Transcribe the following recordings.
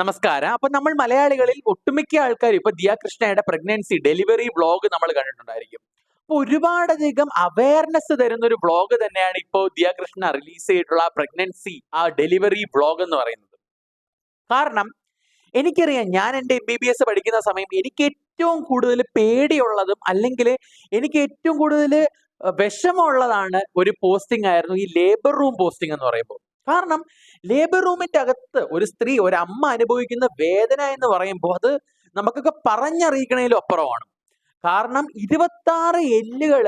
നമസ്കാരം. അപ്പൊ നമ്മൾ മലയാളികളിൽ ഒട്ടുമിക്ക ആൾക്കാരും ഇപ്പൊ ദിയ കൃഷ്ണയുടെ പ്രഗ്നൻസി ഡെലിവറി വ്ളോഗ് നമ്മൾ കണ്ടിട്ടുണ്ടായിരിക്കും. അപ്പൊ ഒരുപാടധികം അവയർനെസ് തരുന്ന ഒരു വ്ളോഗ് തന്നെയാണ് ഇപ്പോൾ ദിയ കൃഷ്ണ റിലീസ് ചെയ്തിട്ടുള്ള പ്രഗ്നൻസി ആ ഡെലിവറി വ്ളോഗ് എന്ന് പറയുന്നത്. കാരണം എനിക്കറിയാം ഞാൻ എന്റെ എം ബി ബി എസ് പഠിക്കുന്ന സമയം എനിക്ക് ഏറ്റവും കൂടുതൽ പേടിയുള്ളതും അല്ലെങ്കിൽ എനിക്ക് ഏറ്റവും കൂടുതൽ വിഷമമുള്ളതാണ് ഒരു പോസ്റ്റിംഗ് ആയിരുന്നു ഈ ലേബർ റൂം പോസ്റ്റിംഗ് എന്ന് പറയുമ്പോൾ. കാരണം ലേബർ റൂമിന്റെ അകത്ത് ഒരു സ്ത്രീ ഒരു അമ്മ അനുഭവിക്കുന്ന വേദന എന്ന് പറയുമ്പോൾ അത് നമുക്കൊക്കെ പറഞ്ഞറിയിക്കണേലും അപ്പുറമാണ്. കാരണം ഇരുപത്താറ് എല്ലുകൾ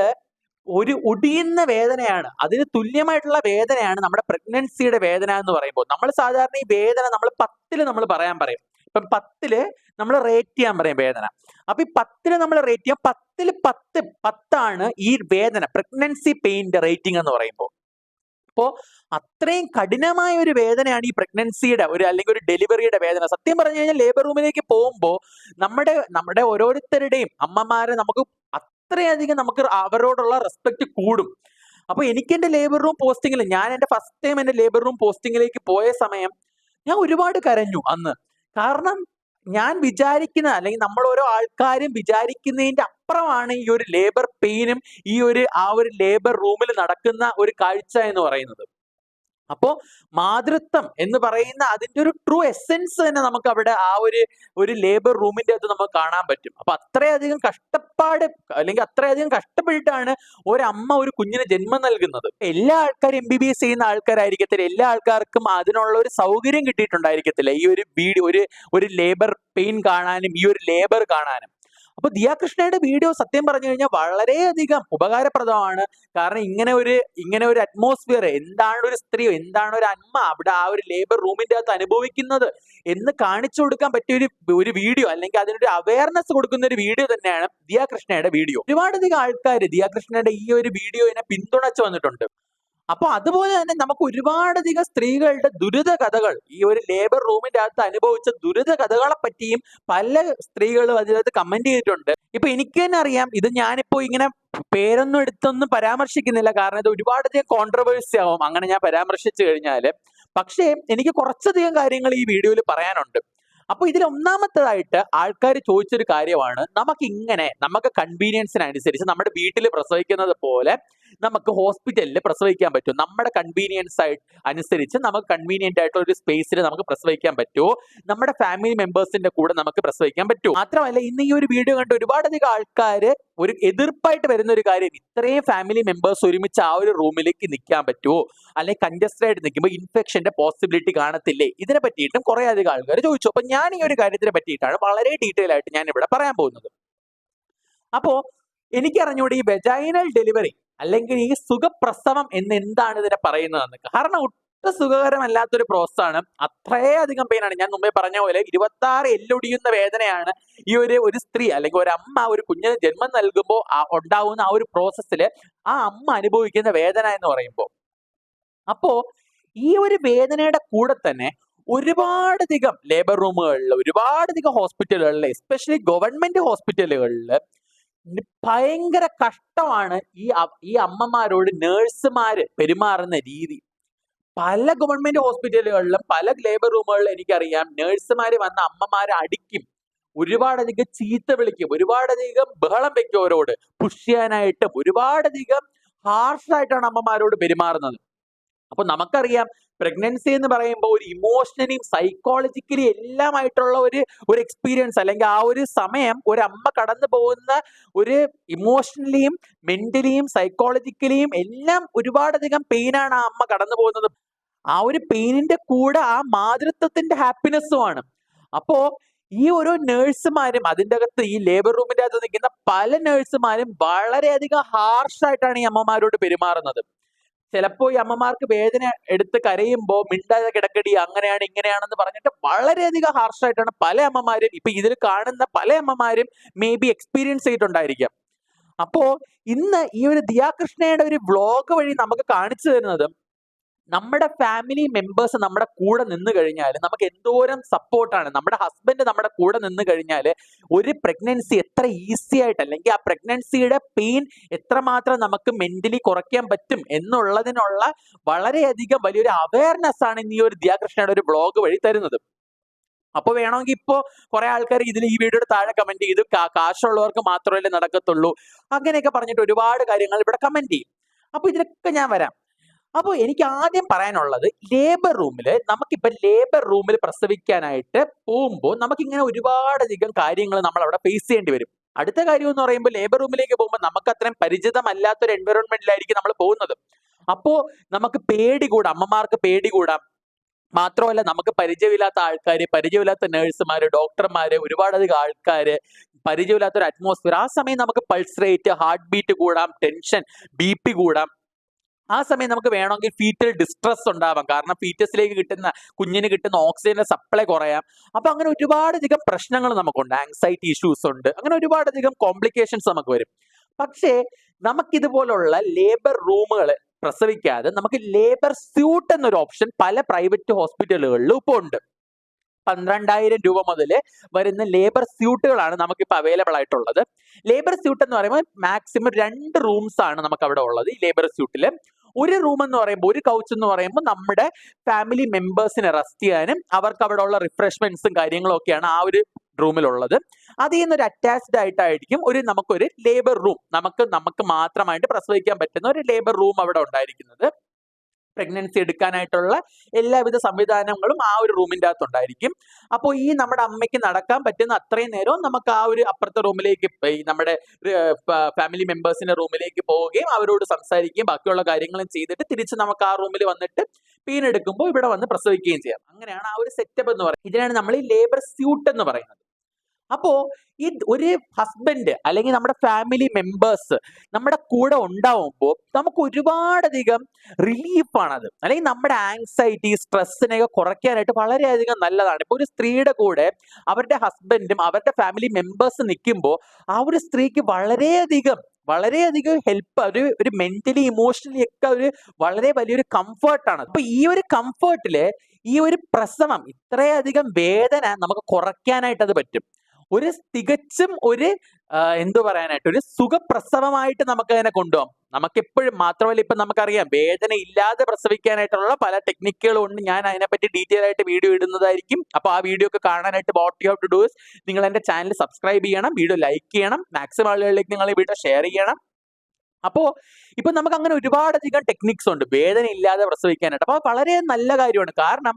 ഒരു ഒടിയുന്ന വേദനയാണ്. അതിന് തുല്യമായിട്ടുള്ള വേദനയാണ് നമ്മുടെ പ്രഗ്നൻസിയുടെ വേദന എന്ന് പറയുമ്പോൾ. നമ്മൾ സാധാരണ ഈ വേദന നമ്മൾ പത്തിൽ നമ്മൾ പറയാൻ പറയും. ഇപ്പം പത്തിൽ നമ്മൾ റേറ്റ് ചെയ്യാൻ പറയും വേദന. അപ്പൊ ഈ പത്തിൽ നമ്മൾ റേറ്റ് ചെയ്യാം. പത്തിൽ പത്ത് പത്താണ് ഈ വേദന പ്രഗ്നൻസി പെയിന്റെ റേറ്റിംഗ് എന്ന് പറയുമ്പോൾ. അപ്പോ അത്രയും കഠിനമായ ഒരു വേദനയാണ് ഈ പ്രഗ്നൻസിയുടെ ഒരു അല്ലെങ്കിൽ ഒരു ഡെലിവറിയുടെ വേദന. സത്യം പറഞ്ഞു കഴിഞ്ഞാൽ ലേബർ റൂമിലേക്ക് പോകുമ്പോൾ നമ്മുടെ നമ്മുടെ ഓരോരുത്തരുടെയും അമ്മമാരെ നമുക്ക് അത്രയധികം നമുക്ക് അവരോടുള്ള റെസ്പെക്ട് കൂടും. അപ്പൊ എനിക്ക് എന്റെ ലേബർ റൂം പോസ്റ്റിംഗിൽ ഞാൻ എന്റെ ഫസ്റ്റ് ടൈം എന്റെ ലേബർ റൂം പോസ്റ്റിംഗിലേക്ക് പോയ സമയം ഞാൻ ഒരുപാട് കരഞ്ഞു അന്ന്. കാരണം ഞാൻ വിചാരിക്കുന്ന അല്ലെങ്കിൽ നമ്മൾ ഓരോ ആൾക്കാരും വിചാരിക്കുന്നതിന്റെ അപ്പുറമാണ് ഈ ഒരു ലേബർ പെയിനും ഈ ഒരു ആ ഒരു ലേബർ റൂമിൽ നടക്കുന്ന ഒരു കാഴ്ച എന്ന് പറയുന്നത്. അപ്പോ മാതൃത്വം എന്ന് പറയുന്ന അതിന്റെ ഒരു ട്രൂ എസെൻസ് തന്നെ നമുക്ക് അവിടെ ആ ഒരു ഒരു ലേബർ റൂമിന്റെ അത് നമുക്ക് കാണാൻ പറ്റും. അപ്പൊ അത്രയധികം കഷ്ടപ്പാട് അല്ലെങ്കിൽ അത്രയധികം കഷ്ടപ്പെട്ടിട്ടാണ് ഒരമ്മ ഒരു കുഞ്ഞിന് ജന്മം നൽകുന്നത്. എല്ലാ ആൾക്കാരും എം ബി ബി എസ് ചെയ്യുന്ന ആൾക്കാരായിരിക്കത്തില്ല. എല്ലാ ആൾക്കാർക്കും അതിനുള്ള ഒരു സൗകര്യം കിട്ടിയിട്ടുണ്ടായിരിക്കത്തില്ല. ഈ ഒരു വീഡിയോ ഒരു ഒരു ലേബർ പെയിൻ കാണാനും ഈ ഒരു ലേബർ കാണാനും. അപ്പൊ ദിയാകൃഷ്ണയുടെ വീഡിയോ സത്യം പറഞ്ഞു കഴിഞ്ഞാൽ വളരെയധികം ഉപകാരപ്രദമാണ്. കാരണം ഇങ്ങനെ ഒരു ഇങ്ങനെ ഒരു അറ്റ്മോസ്ഫിയർ എന്താണ് ഒരു സ്ത്രീ എന്താണ് ഒരു അമ്മ അവിടെ ആ ഒരു ലേബർ റൂമിന്റെ അകത്ത് അനുഭവിക്കുന്നത് എന്ന് കാണിച്ചു കൊടുക്കാൻ പറ്റിയ ഒരു ഒരു വീഡിയോ അല്ലെങ്കിൽ അതിനൊരു അവയർനെസ് കൊടുക്കുന്ന ഒരു വീഡിയോ തന്നെയാണ് ദിയാകൃഷ്ണയുടെ വീഡിയോ. ഒരുപാടധികം ആൾക്കാർ ദിയാകൃഷ്ണയുടെ ഈ ഒരു വീഡിയോനെ പിന്തുണച്ചു വന്നിട്ടുണ്ട്. അപ്പൊ അതുപോലെ തന്നെ നമുക്ക് ഒരുപാടധികം സ്ത്രീകളുടെ ദുരിത കഥകൾ ഈ ഒരു ലേബർ റൂമിന്റെ അകത്ത് അനുഭവിച്ച ദുരിത കഥകളെ പറ്റിയും പല സ്ത്രീകളും അതിനകത്ത് കമന്റ് ചെയ്തിട്ടുണ്ട്. ഇപ്പൊ എനിക്ക് തന്നെ അറിയാം ഇത് ഞാനിപ്പോ ഇങ്ങനെ പേരൊന്നും എടുത്തൊന്നും പരാമർശിക്കുന്നില്ല. കാരണം ഇത് ഒരുപാടധികം കോൺട്രവേഴ്സി ആവും. അങ്ങനെ ഞാൻ പരാമർശിച്ചു കഴിഞ്ഞാൽ. പക്ഷേ എനിക്ക് കുറച്ചധികം കാര്യങ്ങൾ ഈ വീഡിയോയിൽ പറയാനുണ്ട്. അപ്പൊ ഇതിൽ ഒന്നാമത്തേതായിട്ട് ആൾക്കാർ ചോദിച്ചൊരു കാര്യമാണ്. നമുക്ക് ഇങ്ങനെ നമുക്ക് കൺവീനിയൻസിനനുസരിച്ച് നമ്മുടെ വീട്ടിൽ പ്രസവിക്കുന്നത് പോലെ നമുക്ക് ഹോസ്പിറ്റലിൽ പ്രസവിക്കാൻ പറ്റും. നമ്മുടെ കൺവീനിയൻസ് ആയിട്ട് അനുസരിച്ച് നമുക്ക് കൺവീനിയന്റ് ആയിട്ടുള്ള ഒരു സ്പേസിൽ നമുക്ക് പ്രസവിക്കാൻ പറ്റുമോ നമ്മുടെ ഫാമിലി മെമ്പേഴ്സിന്റെ കൂടെ നമുക്ക് പ്രസവിക്കാൻ പറ്റുമോ മാത്രമല്ല ഇന്ന് ഈ ഒരു വീഡിയോ കണ്ട് ഒരുപാടധികം ആൾക്കാർ ഒരു എതിർപ്പായിട്ട് വരുന്ന ഒരു കാര്യം ഇത്രയും ഫാമിലി മെമ്പേഴ്സ് ഒരുമിച്ച് ആ ഒരു റൂമിലേക്ക് നിൽക്കാൻ പറ്റുമോ അല്ലെങ്കിൽ കൺജസ്റ്റഡ് ആയിട്ട് നിൽക്കുമ്പോൾ ഇൻഫെക്ഷന്റെ പോസിബിലിറ്റി കാണത്തില്ലേ? ഇതിനെ പറ്റിയിട്ടും കുറെ അധികം ആൾക്കാർ ചോദിച്ചു. അപ്പൊ ഞാൻ ഈ ഒരു കാര്യത്തിനെ പറ്റിയിട്ടാണ് വളരെ ഡീറ്റെയിൽ ആയിട്ട് ഞാൻ ഇവിടെ പറയാൻ പോകുന്നത്. അപ്പോ എനിക്കറിഞ്ഞൂടെ ഈ വെജൈനൽ ഡെലിവറി അല്ലെങ്കിൽ ഈ സുഖപ്രസവം എന്ന് എന്താണ് ഇതിനെ പറയുന്നത് കാരണം ഒട്ടും സുഖകരമല്ലാത്തൊരു പ്രോസസ്സാണ് അത്രയധികം പെയിനാണ് ഞാൻ മുമ്പേ പറഞ്ഞ പോലെ ഇരുപത്തി ആറ് എല്ലൊടിയുന്ന വേദനയാണ് ഈ ഒരു ഒരു സ്ത്രീ അല്ലെങ്കിൽ ഒരു അമ്മ ഒരു കുഞ്ഞിന് ജന്മം നൽകുമ്പോൾ ആ ഉണ്ടാവുന്ന ആ ഒരു പ്രോസസ്സിൽ ആ അമ്മ അനുഭവിക്കുന്ന വേദന എന്ന് പറയുമ്പോൾ അപ്പോ ഈ ഒരു വേദനയുടെ കൂടെ തന്നെ ഒരുപാടധികം ലേബർ റൂമുകളിൽ ഒരുപാടധികം ഹോസ്പിറ്റലുകളിൽ എസ്പെഷ്യലി ഗവൺമെന്റ് ഹോസ്പിറ്റലുകളിൽ ഭയങ്കര കഷ്ടമാണ് ഈ ഈ അമ്മമാരോട് നേഴ്സുമാര് പെരുമാറുന്ന രീതി. പല ഗവൺമെന്റ് ഹോസ്പിറ്റലുകളിലും പല ലേബർ റൂമുകളിലും എനിക്കറിയാം നേഴ്സുമാര് വന്ന അമ്മമാരെ അടിക്കും. ഒരുപാടധികം ചീത്ത വിളിക്കും. ഒരുപാടധികം ബഹളം വെക്കും അവരോട്. പുഷ് ചെയ്യാനായിട്ടും ഒരുപാടധികം ഹാർഷായിട്ടാണ് അമ്മമാരോട് പെരുമാറുന്നത്. അപ്പൊ നമുക്കറിയാം പ്രഗ്നൻസി എന്ന് പറയുമ്പോൾ ഒരു ഇമോഷണലിയും സൈക്കോളജിക്കലി എല്ലാമായിട്ടുള്ള ഒരു ഒരു എക്സ്പീരിയൻസ് അല്ലെങ്കിൽ ആ ഒരു സമയം ഒരു അമ്മ കടന്നു പോകുന്ന ഒരു ഇമോഷണലിയും മെന്റലിയും സൈക്കോളജിക്കലിയും എല്ലാം ഒരുപാടധികം പെയിനാണ് ആ അമ്മ കടന്നു പോകുന്നത്. ആ ഒരു പെയിനിന്റെ കൂടെ ആ മാതൃത്വത്തിന്റെ ഹാപ്പിനെസ്സുമാണ് അപ്പോ ഈ ഓരോ നേഴ്സുമാരും അതിന്റെ അകത്ത് ഈ ലേബർ റൂമിന്റെ അകത്ത് നിൽക്കുന്ന പല നേഴ്സുമാരും വളരെയധികം ഹാർഷായിട്ടാണ് ഈ അമ്മമാരോട് പെരുമാറുന്നത്. ചിലപ്പോൾ ഈ അമ്മമാർക്ക് വേദന എടുത്ത് കരയുമ്പോൾ മിണ്ടാതെ കിടക്കടി അങ്ങനെയാണ് ഇങ്ങനെയാണെന്ന് പറഞ്ഞിട്ട് വളരെയധികം ഹാർഷായിട്ടാണ് പല അമ്മമാരും ഇപ്പൊ ഇതിൽ കാണുന്ന പല അമ്മമാരും മേ ബി എക്സ്പീരിയൻസ് ചെയ്തിട്ടുണ്ടായിരിക്കാം. അപ്പോ ഇന്ന് ഈ ഒരു ദിയാകൃഷ്ണയുടെ ഒരു വ്ളോഗ് വഴി നമുക്ക് കാണിച്ചു തരുന്നത് നമ്മുടെ ഫാമിലി മെമ്പേഴ്സ് നമ്മുടെ കൂടെ നിന്ന് കഴിഞ്ഞാൽ നമുക്ക് എന്തോരം സപ്പോർട്ടാണ് നമ്മുടെ ഹസ്ബൻഡ് നമ്മുടെ കൂടെ നിന്ന് കഴിഞ്ഞാൽ ഒരു പ്രഗ്നൻസി എത്ര ഈസി ആയിട്ട് അല്ലെങ്കിൽ ആ പ്രഗ്നൻസിയുടെ പെയിൻ എത്രമാത്രം നമുക്ക് മെന്റലി കുറയ്ക്കാൻ പറ്റും എന്നുള്ളതിനുള്ള വളരെയധികം വലിയൊരു അവയർനെസ് ആണ് ഈ ഒരു ദിയാകൃഷ്ണയുടെ ഒരു ബ്ലോഗ് വഴി തരുന്നത്. അപ്പോൾ വേണമെങ്കിൽ ഇപ്പോ കുറെ ആൾക്കാർ ഇതിൽ ഈ വീഡിയോയുടെ താഴെ കമന്റ് ചെയ്തു. "കാ- കാശുള്ളവർക്ക് മാത്രമല്ലേ നടക്കത്തുള്ളൂ. അങ്ങനെയൊക്കെ പറഞ്ഞിട്ട് ഒരുപാട് കാര്യങ്ങൾ ഇവിടെ കമന്റ് ചെയ്യും. അപ്പൊ ഇതിലൊക്കെ ഞാൻ വരാം. അപ്പോൾ എനിക്ക് ആദ്യം പറയാനുള്ളത് ലേബർ റൂമിൽ നമുക്കിപ്പോൾ ലേബർ റൂമിൽ പ്രസവിക്കാനായിട്ട് പോകുമ്പോൾ നമുക്കിങ്ങനെ ഒരുപാടധികം കാര്യങ്ങൾ നമ്മൾ അവിടെ ഫേസ് ചെയ്യേണ്ടി വരും. അടുത്ത കാര്യം എന്ന് പറയുമ്പോൾ ലേബർ റൂമിലേക്ക് പോകുമ്പോൾ നമുക്ക് അത്രയും പരിചിതമല്ലാത്ത ഒരു എൻവയോൺമെന്റിലായിരിക്കും നമ്മൾ പോകുന്നത്. അപ്പോൾ നമുക്ക് പേടി കൂടാം അമ്മമാർക്ക് പേടി കൂടാം. മാത്രമല്ല നമുക്ക് പരിചയമില്ലാത്ത ആൾക്കാർ പരിചയമില്ലാത്ത നേഴ്സുമാര് ഡോക്ടർമാര് ഒരുപാടധികം ആൾക്കാര് പരിചയമില്ലാത്ത ഒരു അറ്റ്മോസ്ഫിയർ ആ സമയം നമുക്ക് പൾസ് റേറ്റ് ഹാർട്ട് ബീറ്റ് കൂടാം ടെൻഷൻ ബി പി കൂടാം. ആ സമയം നമുക്ക് വേണമെങ്കിൽ ഫീറ്റൽ ഡിസ്ട്രസ് ഉണ്ടാവാം. കാരണം ഫീറ്റസിലേക്ക് കിട്ടുന്ന കുഞ്ഞിന് കിട്ടുന്ന ഓക്സിജന്റെ സപ്ലൈ കുറയാം. അപ്പൊ അങ്ങനെ ഒരുപാടധികം പ്രശ്നങ്ങൾ നമുക്കുണ്ട്. ആങ്സൈറ്റി ഇഷ്യൂസ് ഉണ്ട്. അങ്ങനെ ഒരുപാടധികം കോംപ്ലിക്കേഷൻസ് നമുക്ക് വരും. പക്ഷേ നമുക്കിതുപോലുള്ള ലേബർ റൂമുകൾ പ്രസവിക്കാതെ നമുക്ക് ലേബർ സ്യൂട്ട് എന്നൊരു ഓപ്ഷൻ പല പ്രൈവറ്റ് ഹോസ്പിറ്റലുകളിലും ഇപ്പോൾ ഉണ്ട്. പന്ത്രണ്ടായിരം രൂപ മുതൽ വരുന്ന ലേബർ സ്യൂട്ടുകളാണ് നമുക്കിപ്പോൾ അവൈലബിൾ ആയിട്ടുള്ളത്. ലേബർ സ്യൂട്ട് എന്ന് പറയുമ്പോൾ മാക്സിമം രണ്ട് റൂംസ് ആണ് നമുക്ക് അവിടെ ഉള്ളത് ഈ ലേബർ സ്യൂട്ടിൽ ഒരു റൂം എന്ന് പറയുമ്പോൾ ഒരു കൗച്ച് എന്ന് പറയുമ്പോൾ നമ്മുടെ ഫാമിലി മെമ്പേഴ്സിനെ റെസ്റ്റ് ചെയ്യാനും അവർക്ക് അവിടെ ഉള്ള റിഫ്രഷ്മെന്റ്സും കാര്യങ്ങളും ഒക്കെയാണ് ആ ഒരു റൂമിലുള്ളത് അതിൽ നിന്ന് ഒരു അറ്റാച്ച്ഡ് ആയിട്ടായിരിക്കും ഒരു നമുക്കൊരു ലേബർ റൂം നമുക്ക് നമുക്ക് മാത്രമായിട്ട് പ്രസവിക്കാൻ പറ്റുന്ന ഒരു ലേബർ റൂം അവിടെ ഉണ്ടായിരിക്കുന്നത്. പ്രഗ്നൻസി എടുക്കാനായിട്ടുള്ള എല്ലാവിധ സംവിധാനങ്ങളും ആ ഒരു റൂമിന്റെ അകത്തുണ്ടായിരിക്കും. അപ്പോൾ ഈ നമ്മുടെ അമ്മയ്ക്ക് നടക്കാൻ പറ്റുന്ന അത്രയും നേരവും നമുക്ക് ആ ഒരു അപ്പുറത്തെ റൂമിലേക്ക് നമ്മുടെ ഫാമിലി മെമ്പേഴ്സിന്റെ റൂമിലേക്ക് പോവുകയും അവരോട് സംസാരിക്കുകയും ബാക്കിയുള്ള കാര്യങ്ങളും ചെയ്തിട്ട് തിരിച്ച് നമുക്ക് ആ റൂമിൽ വന്നിട്ട് പീനെടുക്കുമ്പോൾ ഇവിടെ വന്ന് പ്രസവിക്കുകയും ചെയ്യാം. അങ്ങനെയാണ് ആ ഒരു സെറ്റപ്പ് എന്ന് പറയുന്നത്. ഇതിനാണ് നമ്മൾ ഈ ലേബർ സ്യൂട്ട് എന്ന് പറയുന്നത്. അപ്പോ ഈ ഒരു ഹസ്ബൻഡ് അല്ലെങ്കിൽ നമ്മുടെ ഫാമിലി മെമ്പേഴ്സ് നമ്മുടെ കൂടെ ഉണ്ടാവുമ്പോൾ നമുക്ക് ഒരുപാടധികം റിലീഫാണത് അല്ലെങ്കിൽ നമ്മുടെ ആങ്സൈറ്റി സ്ട്രെസ്സിനെയൊക്കെ കുറയ്ക്കാനായിട്ട് വളരെയധികം നല്ലതാണ്. ഇപ്പൊ ഒരു സ്ത്രീയുടെ കൂടെ അവരുടെ ഹസ്ബൻഡും അവരുടെ ഫാമിലി മെമ്പേഴ്സ് നിൽക്കുമ്പോൾ ആ ഒരു സ്ത്രീക്ക് വളരെയധികം വളരെയധികം ഹെൽപ്പ് ഒരു ഒരു മെന്റലി ഇമോഷണലി ഒക്കെ ഒരു വളരെ വലിയൊരു കംഫർട്ടാണ് അപ്പൊ ഈ ഒരു കംഫർട്ടിൽ ഈ ഒരു പ്രസവം ഇത്രയധികം വേദന നമുക്ക് കുറയ്ക്കാനായിട്ട് അത് പറ്റും. ഒരു തികച്ചും ഒരു എന്തു പറയാനായിട്ട് ഒരു സുഖപ്രസവമായിട്ട് നമുക്ക് അതിനെ കൊണ്ടുപോകാം. നമുക്ക് എപ്പോഴും മാത്രമല്ല ഇപ്പൊ നമുക്കറിയാം വേദന ഇല്ലാതെ പ്രസവിക്കാനായിട്ടുള്ള പല ടെക്നിക്കുകളും ഉണ്ട് ഞാൻ അതിനെപ്പറ്റി ഡീറ്റെയിൽ ആയിട്ട് വീഡിയോ ഇടുന്നതായിരിക്കും. അപ്പൊ ആ വീഡിയോ ഒക്കെ കാണാനായിട്ട് what you have to do നിങ്ങൾ എന്റെ ചാനൽ സബ്സ്ക്രൈബ് ചെയ്യണം വീഡിയോ ലൈക്ക് ചെയ്യണം മാക്സിമം ആളുകളിലേക്ക് നിങ്ങൾ ഈ വീഡിയോ ഷെയർ ചെയ്യണം. അപ്പോ ഇപ്പൊ നമുക്ക് അങ്ങനെ ഒരുപാടധികം ടെക്നിക്സ് ഉണ്ട് വേദന ഇല്ലാതെ പ്രസവിക്കാനായിട്ട്. അപ്പൊ വളരെ നല്ല കാര്യമാണ്. കാരണം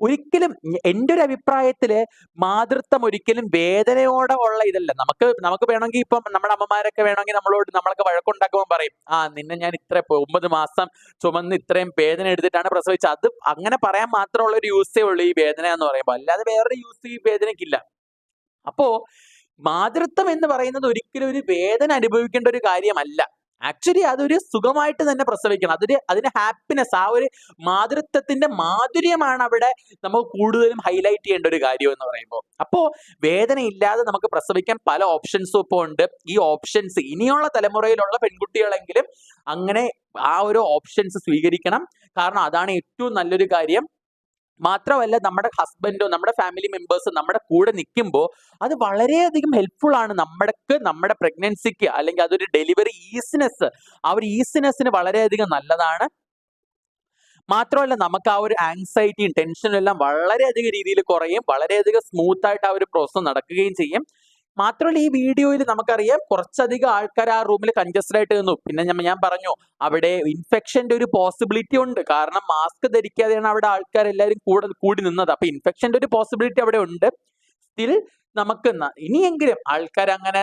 ഒരിക്കലും എന്റെ ഒരു അഭിപ്രായത്തിൽ മാതൃത്വം ഒരിക്കലും വേദനയോടെ ഉള്ള ഇതല്ല. നമുക്ക് നമുക്ക് വേണമെങ്കിൽ ഇപ്പം നമ്മുടെ അമ്മമാരൊക്കെ വേണമെങ്കിൽ നമ്മളോട് നമ്മളൊക്കെ വഴക്കുണ്ടാക്കുമ്പോൾ പറയും ആ നിന്നെ ഞാൻ ഇത്ര ഒമ്പത് മാസം ചുമന്ന് ഇത്രയും വേദന എടുത്തിട്ടാണ് പ്രസവിച്ചത്. അത് അങ്ങനെ പറയാൻ മാത്രമുള്ള ഒരു യൂസേ ഉള്ളൂ ഈ വേദന എന്ന് പറയുമ്പോൾ അല്ലാതെ വേറൊരു യൂസ് ഈ വേദനയ്ക്കില്ല. അപ്പോ മാതൃത്വം എന്ന് പറയുന്നത് ഒരിക്കലും ഒരു വേദന അനുഭവിക്കേണ്ട ഒരു കാര്യമല്ല. ആക്ച്വലി അതൊരു സുഖമായിട്ട് തന്നെ പ്രസവിക്കണം. അതൊരു അതിന്റെ ഹാപ്പിനെസ് ആ ഒരു മാതൃത്വത്തിന്റെ മാധുര്യമാണ് അവിടെ നമുക്ക് കൂടുതലും ഹൈലൈറ്റ് ചെയ്യേണ്ട ഒരു കാര്യം എന്ന് പറയുമ്പോൾ. അപ്പോ വേദന ഇല്ലാതെ നമുക്ക് പ്രസവിക്കാൻ പല ഓപ്ഷൻസും ഇപ്പോൾ ഉണ്ട്. ഈ ഓപ്ഷൻസ് ഇനിയുള്ള തലമുറയിലുള്ള പെൺകുട്ടികളെങ്കിലും അങ്ങനെ ആ ഒരു ഓപ്ഷൻസ് സ്വീകരിക്കണം. കാരണം അതാണ് ഏറ്റവും നല്ലൊരു കാര്യം. മാത്രമല്ല നമ്മുടെ ഹസ്ബൻഡോ നമ്മുടെ ഫാമിലി മെമ്പേഴ്സ് നമ്മുടെ കൂടെ നിൽക്കുമ്പോൾ അത് വളരെയധികം ഹെൽപ്ഫുൾ ആണ് നമ്മൾക്ക് നമ്മുടെ പ്രഗ്നൻസിക്ക് അല്ലെങ്കിൽ അതൊരു ഡെലിവറി ഈസിനെസ് ആ ഒരു ഈസിനെസ്സിന് വളരെയധികം നല്ലതാണ്. മാത്രമല്ല നമുക്ക് ആ ഒരു ആങ്സൈറ്റിയും ടെൻഷനും എല്ലാം വളരെയധികം രീതിയിൽ കുറയും വളരെയധികം സ്മൂത്ത് ആയിട്ട് ആ ഒരു പ്രോസസ്സ് നടക്കുകയും ചെയ്യും. മാത്രമല്ല ഈ വീഡിയോയിൽ നമുക്കറിയാം കുറച്ചധികം ആൾക്കാർ ആ റൂമിൽ കൺജസ്റ്റഡ് ആയിട്ട് നിന്നു. പിന്നെ ഞാൻ പറഞ്ഞു അവിടെ ഇൻഫെക്ഷന്റെ ഒരു പോസിബിലിറ്റി ഉണ്ട്. കാരണം മാസ്ക് ധരിക്കാതെയാണ് അവിടെ ആൾക്കാർ എല്ലാവരും കൂടെ കൂടി നിന്നത്. അപ്പൊ ഇൻഫെക്ഷന്റെ ഒരു പോസിബിലിറ്റി അവിടെ ഉണ്ട്. സ്റ്റിൽ നമുക്ക് ഇനിയെങ്കിലും ആൾക്കാർ അങ്ങനെ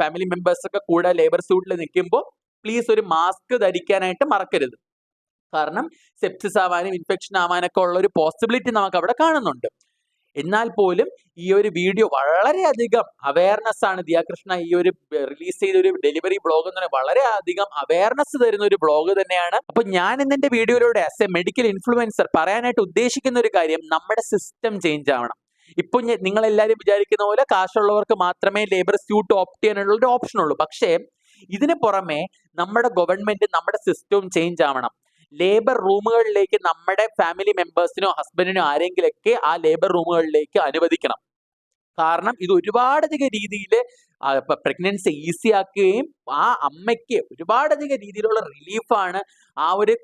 ഫാമിലി മെമ്പേഴ്സ് ഒക്കെ കൂടെ ലേബർ സൂട്ടിൽ നിൽക്കുമ്പോൾ പ്ലീസ് ഒരു മാസ്ക് ധരിക്കാനായിട്ട് മറക്കരുത്. കാരണം സെപ്സിസ് ആവാനും ഇൻഫെക്ഷൻ ആവാനൊക്കെ ഉള്ള ഒരു പോസിബിലിറ്റി നമുക്ക് അവിടെ കാണുന്നുണ്ട്. എന്നാൽ പോലും ഈ ഒരു വീഡിയോ വളരെയധികം അവയർനെസ് ആണ് ദിയാകൃഷ്ണ ഈ ഒരു റിലീസ് ചെയ്ത ഒരു ഡെലിവറി ബ്ലോഗ് എന്ന് പറയുന്നത്. വളരെയധികം അവയർനെസ് തരുന്ന ഒരു ബ്ലോഗ് തന്നെയാണ്. അപ്പൊ ഞാൻ ഇതിന്റെ വീഡിയോയിലൂടെ ആസ് എ മെഡിക്കൽ ഇൻഫ്ലുവൻസർ പറയാനായിട്ട് ഉദ്ദേശിക്കുന്ന ഒരു കാര്യം നമ്മുടെ സിസ്റ്റം ചേഞ്ച് ആവണം. ഇപ്പൊ നിങ്ങൾ എല്ലാവരും വിചാരിക്കുന്ന പോലെ കാശുള്ളവർക്ക് മാത്രമേ ലേബർ സ്യൂട്ട് ഓപ്റ്റ് ചെയ്യാനുള്ള ഒരു ഓപ്ഷൻ ഉള്ളൂ. പക്ഷേ ഇതിന് പുറമെ നമ്മുടെ ഗവൺമെന്റ് നമ്മുടെ സിസ്റ്റവും ചേഞ്ച് ആവണം. ലേബർ റൂമുകളിലേക്ക് നമ്മുടെ ഫാമിലി മെമ്പേഴ്സിനോ ഹസ്ബൻഡിനോ ആരെങ്കിലൊക്കെ ആ ലേബർ റൂമുകളിലേക്ക് അനുവദിക്കണം. കാരണം ഇത് ഒരുപാടധികം രീതിയിൽ പ്രഗ്നൻസി ഈസി ആക്കുകയും ആ അമ്മയ്ക്ക് ഒരുപാടധികം രീതിയിലുള്ള റിലീഫാണ് ആ ഒരു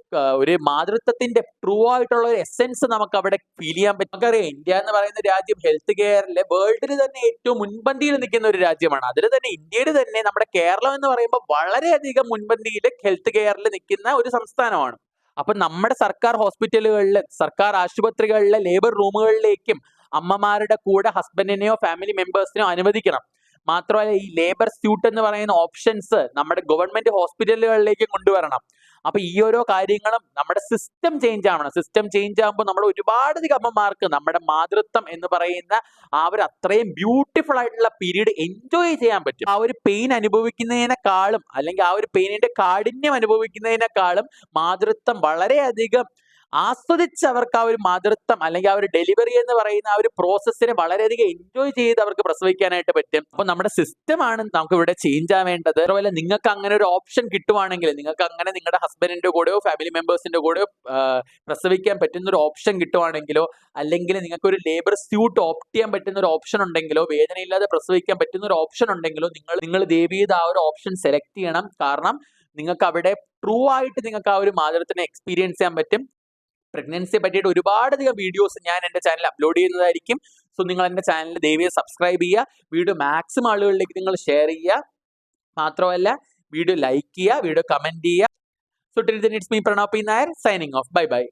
ഒരു മാതൃത്വത്തിന്റെ ട്രൂ ആയിട്ടുള്ള ഒരു എസെൻസ് നമുക്ക് അവിടെ ഫീൽ ചെയ്യാൻ പറ്റും. നമുക്കറിയാം ഇന്ത്യ എന്ന് പറയുന്ന രാജ്യം ഹെൽത്ത് കെയറിലെ വേൾഡിൽ തന്നെ ഏറ്റവും മുൻപന്തിയിൽ നിൽക്കുന്ന ഒരു രാജ്യമാണ്. അതിൽ തന്നെ ഇന്ത്യയിൽ തന്നെ നമ്മുടെ കേരളം എന്ന് പറയുമ്പോൾ വളരെയധികം മുൻപന്തിയിൽ ഹെൽത്ത് കെയറിൽ നിൽക്കുന്ന ഒരു സംസ്ഥാനമാണ്. അപ്പൊ നമ്മുടെ സർക്കാർ ഹോസ്പിറ്റലുകളിലെ സർക്കാർ ആശുപത്രികളിലെ ലേബർ റൂമുകളിലേക്കും അമ്മമാരുടെ കൂടെ ഹസ്ബൻഡിനെയോ ഫാമിലി മെമ്പേഴ്സിനെയോ അനുവദിക്കണം. മാത്രമല്ല ഈ ലേബർ സ്യൂട്ട് എന്ന് പറയുന്ന ഓപ്ഷൻസ് നമ്മുടെ ഗവൺമെന്റ് ഹോസ്പിറ്റലുകളിലേക്ക് കൊണ്ടുവരണം. അപ്പൊ ഈ ഓരോ കാര്യങ്ങളും നമ്മുടെ സിസ്റ്റം ചേഞ്ച് ആവണം. സിസ്റ്റം ചേഞ്ച് ആകുമ്പോൾ നമ്മൾ ഒരുപാട് അമ്മമാർക്ക് നമ്മുടെ മാതൃത്വം എന്ന് പറയുന്ന ആ ഒരു അത്രയും ബ്യൂട്ടിഫുൾ ആയിട്ടുള്ള പീരീഡ് എൻജോയ് ചെയ്യാൻ പറ്റും. ആ ഒരു പെയിൻ അനുഭവിക്കുന്നതിനേക്കാളും അല്ലെങ്കിൽ ആ ഒരു പെയിനിന്റെ കാഠിന്യം അനുഭവിക്കുന്നതിനേക്കാളും മാതൃത്വം വളരെയധികം ആസ്വദിച്ച് അവർക്ക് ആ ഒരു മാതൃത്വം അല്ലെങ്കിൽ ആ ഒരു ഡെലിവറി എന്ന് പറയുന്ന ആ ഒരു പ്രോസസ്സിനെ വളരെയധികം എൻജോയ് ചെയ്ത് അവർക്ക് പ്രസവിക്കാനായിട്ട് പറ്റും. അപ്പൊ നമ്മുടെ സിസ്റ്റമാണ് നമുക്ക് ഇവിടെ ചേഞ്ച് ആവേണ്ടത്. അതുപോലെ നിങ്ങൾക്ക് അങ്ങനെ ഒരു ഓപ്ഷൻ കിട്ടുവാണെങ്കിൽ നിങ്ങൾക്ക് അങ്ങനെ നിങ്ങളുടെ ഹസ്ബൻഡിന്റെ കൂടെയോ ഫാമിലി മെമ്പേഴ്സിന്റെ കൂടെയോ പ്രസവിക്കാൻ പറ്റുന്ന ഒരു ഓപ്ഷൻ കിട്ടുവാണെങ്കിലോ അല്ലെങ്കിൽ നിങ്ങൾക്ക് ഒരു ലേബർ സ്യൂട്ട് ഓപ്റ്റ് ചെയ്യാൻ പറ്റുന്ന ഒരു ഓപ്ഷൻ ഉണ്ടെങ്കിലോ വേദനയില്ലാതെ പ്രസവിക്കാൻ പറ്റുന്ന ഒരു ഓപ്ഷൻ ഉണ്ടെങ്കിലോ നിങ്ങൾ നിങ്ങൾ ദയവ് ആ ഒരു ഓപ്ഷൻ സെലക്ട് ചെയ്യണം. കാരണം നിങ്ങൾക്ക് അവിടെ ട്രൂ ആയിട്ട് നിങ്ങൾക്ക് ആ ഒരു മാതൃത്തിനെ എക്സ്പീരിയൻസ് ചെയ്യാൻ പറ്റും. പ്രഗ്നൻസിയെ പറ്റിയിട്ട് ഒരുപാടധികം വീഡിയോസ് ഞാൻ എന്റെ ചാനൽ അപ്ലോഡ് ചെയ്യുന്നതായിരിക്കും. സോ നിങ്ങൾ എന്റെ ചാനൽ ദയവേ സബ്സ്ക്രൈബ് ചെയ്യുക. വീഡിയോ മാക്സിമം ആളുകളിലേക്ക് നിങ്ങൾ ഷെയർ ചെയ്യുക. മാത്രമല്ല വീഡിയോ ലൈക്ക് ചെയ്യുക വീഡിയോ കമന്റ് ചെയ്യുക. So till then it's me Pranoppi Nair signing off bye bye